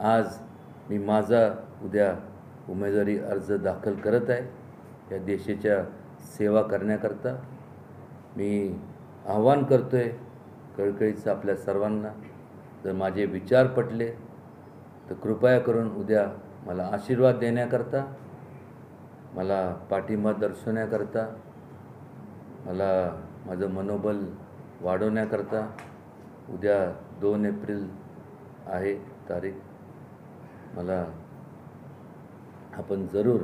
आज मी माझा उद्या उमेदवारी अर्ज दाखल करत आहे. या देशाच्या सेवा करण्याकरता मी आव्हान करतो आहे कळकळीचं आपल्या सर्वांना. जर माझे विचार पटले तर कृपया करून उद्या मला आशीर्वाद देण्याकरता मला पाठिंबा दर्शवण्याकरता मला माझं मनोबल वाढवण्याकरता उद्या दोन एप्रिल आहे तारीख. मला आपण जरूर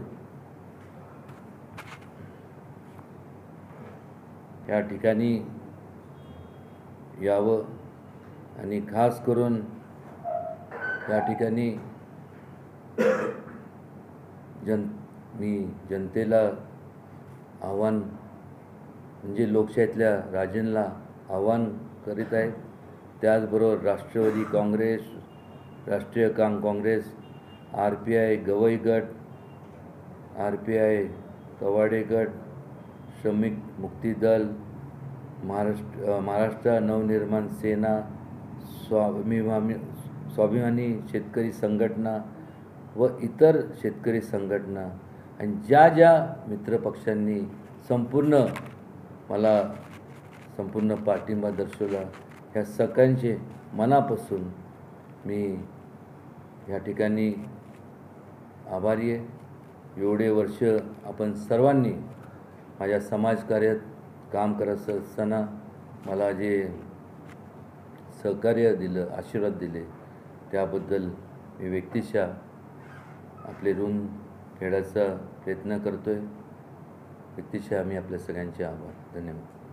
या ठिकाणी यावं आणि खास करून या ठिकाणी जन मी जनतेला आव्हान म्हणजे लोकशाहीतल्या राजेंना आव्हान करीत आहे. त्याचबरोबर राष्ट्रवादी काँग्रेस राष्ट्रीय काम Congress R P I Gavai गट आर पी आय कवाडे गट श्रमिक मुक्ती दल महाराष्ट्र महाराष्ट्र नवनिर्माण सेना स्वाभिमानी स्वाभिमानी शेतकरी संघटना व इतर शेतकरी संघटना आणि ज्या ज्या मित्रपक्षांनी संपूर्ण मला संपूर्ण पाठिंबा दर्शवला ह्या सगळ्यांचे मनापासून मी या ठिकाणी आभारी आहे. एवढे वर्ष आपण सर्वांनी माझ्या समाजकार्यात काम करत असताना मला जे सहकार्य दिलं आशीर्वाद दिले त्याबद्दल मी व्यक्तिशः आपले ऋण फेडायचा प्रयत्न करतो आहे व्यक्तिशः मी आपल्या सगळ्यांचे आभार. धन्यवाद.